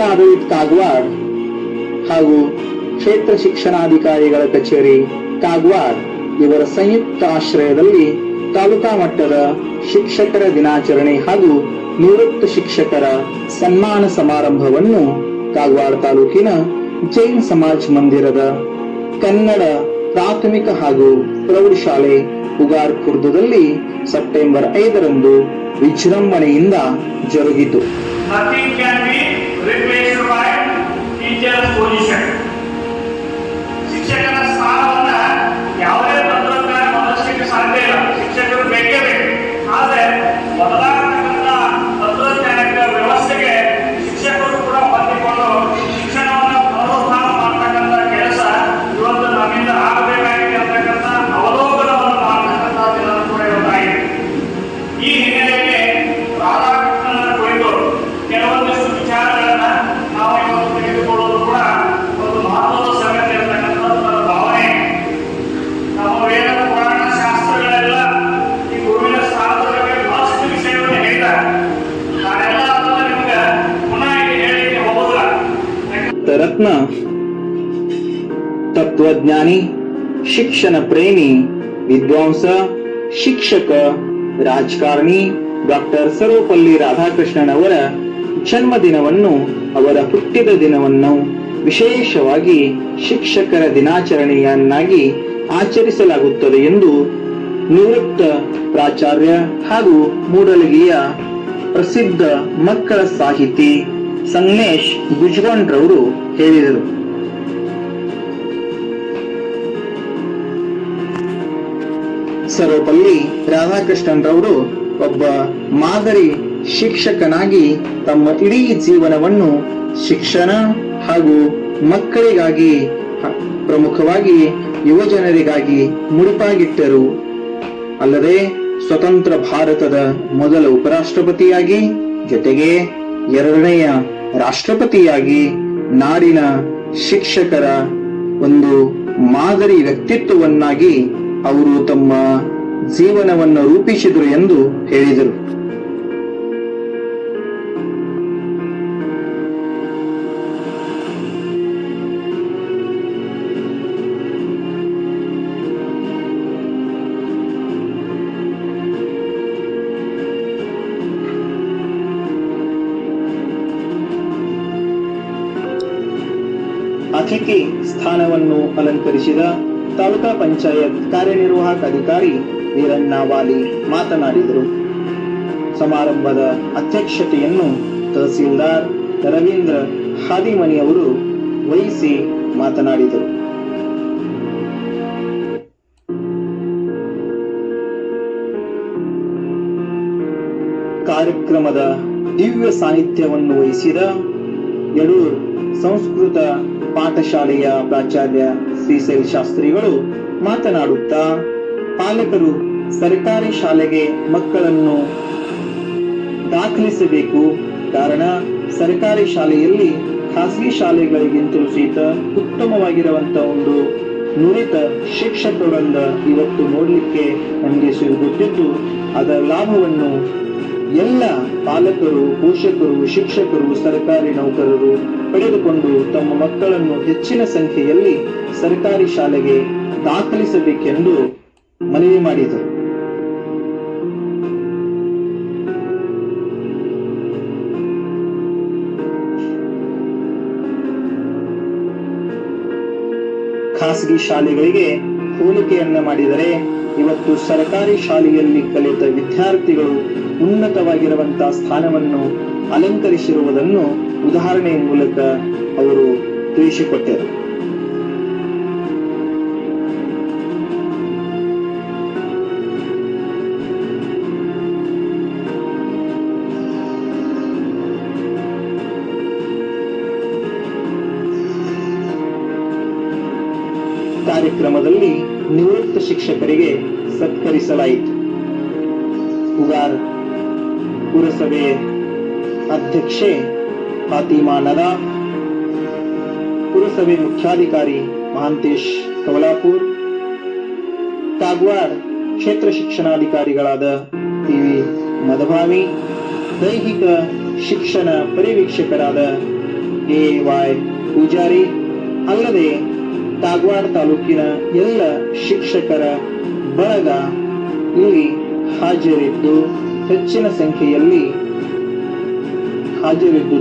ಆಡಳಿತ ಕಾಗ್ವಾಡ್ ಹಾಗೂ ಕ್ಷೇತ್ರ ಶಿಕ್ಷಣಾಧಿಕಾರಿಗಳ ಕಚೇರಿ ಕಾಗ್ವಾಡ್ ಇವರ ಸಂಯುಕ್ತ ಆಶ್ರಯದಲ್ಲಿ ತಾಲೂಕಾ ಮಟ್ಟದ ಶಿಕ್ಷಕರ ದಿನಾಚರಣೆ ಹಾಗೂ ನಿವೃತ್ತ ಶಿಕ್ಷಕರ ಸನ್ಮಾನ ಸಮಾರಂಭವನ್ನು ಕಾಗವಾಡ ತಾಲೂಕಿನ ಜೈನ್ ಸಮಾಜ್ ಮಂದಿರದ ಕನ್ನಡ ಪ್ರಾಥಮಿಕ ಹಾಗೂ ಪ್ರೌಢಶಾಲೆ ಉಗಾರ್ ಖುರ್ದದಲ್ಲಿ ಸೆಪ್ಟೆಂಬರ್ ಐದರಂದು ವಿಜೃಂಭಣೆಯಿಂದ ಜರುಗಿತು. replaced by teacher's position. ಶಿಕ್ಷಕನ ಸ್ಥಾನವನ್ನ ರತ್ನ ತತ್ವಜ್ಞಾನಿ, ಶಿಕ್ಷಣ ಪ್ರೇಮಿ, ವಿದ್ವಾಂಸ, ಶಿಕ್ಷಕ, ರಾಜಕಾರಣಿ ಡಾಕ್ಟರ್ ಸರ್ವಪಲ್ಲಿ ರಾಧಾಕೃಷ್ಣನ್ ಅವರ ಜನ್ಮದಿನವನ್ನು, ಅವರ ಹುಟ್ಟಿದ ದಿನವನ್ನು ವಿಶೇಷವಾಗಿ ಶಿಕ್ಷಕರ ದಿನಾಚರಣೆಯನ್ನಾಗಿ ಆಚರಿಸಲಾಗುತ್ತದೆ ಎಂದು ನಿವೃತ್ತ ಪ್ರಾಚಾರ್ಯ ಹಾಗೂ ಮೂಡಲಗಿಯ ಪ್ರಸಿದ್ಧ ಮಕ್ಕಳ ಸಾಹಿತಿ ಸಂಗಮೇಶ್ ಗುಜ್ಗೊಂಡ್ರವರು ಹೇಳಿದರು. ಸರ್ವಪಲ್ಲಿ ರಾಧಾಕೃಷ್ಣನ್ ರವರು ಒಬ್ಬ ಮಾದರಿ ಶಿಕ್ಷಕನಾಗಿ ತಮ್ಮ ಇಡೀ ಜೀವನವನ್ನು ಶಿಕ್ಷಣ ಹಾಗೂ ಮಕ್ಕಳಿಗಾಗಿ ಪ್ರಮುಖವಾಗಿ ಯುವಜನರಿಗಾಗಿ ಮುಡಿಪಾಗಿಟ್ಟರು. ಅಲ್ಲದೆ ಸ್ವತಂತ್ರ ಭಾರತದ ಮೊದಲ ಉಪರಾಷ್ಟ್ರಪತಿಯಾಗಿ ಜೊತೆಗೆ ಎರಡನೆಯ ರಾಷ್ಟ್ರಪತಿಯಾಗಿ ನಾಡಿನ ಶಿಕ್ಷಕರ ಒಂದು ಮಾದರಿ ವ್ಯಕ್ತಿತ್ವವನ್ನಾಗಿ ಅವರು ತಮ್ಮ ಜೀವನವನ್ನು ರೂಪಿಸಿದರು ಎಂದು ಹೇಳಿದರು. ಅತಿಥಿ ಸ್ಥಾನವನ್ನು ಅಲಂಕರಿಸಿದ ತಾಲೂಕಾ ಪಂಚಾಯತ್ ಕಾರ್ಯನಿರ್ವಾಹಕ ಅಧಿಕಾರಿ ವೀರಣ್ಣ ವಾಲಿ ಮಾತನಾಡಿದರು. ಸಮಾರಂಭದ ಅಧ್ಯಕ್ಷತೆಯನ್ನು ತಹಸೀಲ್ದಾರ್ ರವೀಂದ್ರ ಹಾದಿಮನಿ ಅವರು ವಹಿಸಿ ಮಾತನಾಡಿದರು. ಕಾರ್ಯಕ್ರಮದ ದಿವ್ಯ ಸಾನ್ನಿಧ್ಯವನ್ನು ವಹಿಸಿದ ಯಡೂರ್ ಸಂಸ್ಕೃತ ಪಾಠಶಾಲೆಯ ಪ್ರಾಚಾರ್ಯ ಶ್ರೀಶೈಲ್ ಶಾಸ್ತ್ರಿಗಳು ಮಾತನಾಡುತ್ತಾ, ಪಾಲಕರು ಸರ್ಕಾರಿ ಶಾಲೆಗೆ ಮಕ್ಕಳನ್ನು ದಾಖಲಿಸಬೇಕು. ಕಾರಣ, ಸರ್ಕಾರಿ ಶಾಲೆಯಲ್ಲಿ ಖಾಸಗಿ ಶಾಲೆಗಳಿಗಿಂತಲೂ ಸಹಿತ ಉತ್ತಮವಾಗಿರುವಂತ ಒಂದು ನುರಿತ ಶಿಕ್ಷಕರೊಂದ ಇವತ್ತು ನೋಡಲಿಕ್ಕೆ ನಮಗೆ ಸಿಗುತ್ತಿದ್ದು ಅದರ ಲಾಭವನ್ನು ಎಲ್ಲ ಪಾಲಕರು, ಪೋಷಕರು, ಶಿಕ್ಷಕರು, ಸರ್ಕಾರಿ ನೌಕರರು ಪಡೆದುಕೊಂಡು ತಮ್ಮ ಮಕ್ಕಳನ್ನು ಹೆಚ್ಚಿನ ಸಂಖ್ಯೆಯಲ್ಲಿ ಸರ್ಕಾರಿ ಶಾಲೆಗೆ ದಾಖಲಿಸಬೇಕೆಂದು ಮನವಿ ಮಾಡಿದರು. ಖಾಸಗಿ ಶಾಲೆಗಳಿಗೆ ಹೋಲಿಕೆಯನ್ನ ಮಾಡಿದರೆ ಇವತ್ತು ಸರ್ಕಾರಿ ಶಾಲೆಯಲ್ಲಿ ಕಲಿತ ವಿದ್ಯಾರ್ಥಿಗಳು ಉನ್ನತವಾಗಿರುವಂತಹ ಸ್ಥಾನವನ್ನು ಅಲಂಕರಿಸಿರುವುದನ್ನು ಉದಾಹರಣೆಯ ಮೂಲಕ ಅವರು ತಿಳಿಸಿಕೊಟ್ಟರು ಕಾರ್ಯಕ್ರಮದಲ್ಲಿ ನಿವೃತ್ತ ಶಿಕ್ಷಕರಿಗೆ ಸತ್ಕರಿಸಲಾಯಿತು. ಪುರಸಭೆ ಅಧ್ಯಕ್ಷೆ ಫಾತಿಮಾ ನದಾ ಪುರಸಭೆ ಮುಖ್ಯಾಧಿಕಾರಿ ಮಹಾಂತೇಶ್ ಕವಲಾಪುರ್ ಕಾಗವಾಡ್ ಕ್ಷೇತ್ರ ಶಿಕ್ಷಣಾಧಿಕಾರಿಗಳಾದ ಟಿ ವಿ ಮದಭಾವಿ ದೈಹಿಕ ಶಿಕ್ಷಣ ಪರಿವೀಕ್ಷಕರಾದ ಎ ವೈ ಪೂಜಾರಿ, ಅಲ್ಲದೆ ಕಾಗವಾಡ ತಾಲೂಕಿನ ಎಲ್ಲ ಶಿಕ್ಷಕರ ಬಳಗ ಇಲ್ಲಿ ಹಾಜರಿದ್ದು ಹೆಚ್ಚಿನ ಸಂಖ್ಯೆಯಲ್ಲಿ ಹಾಜರಿದ್ದು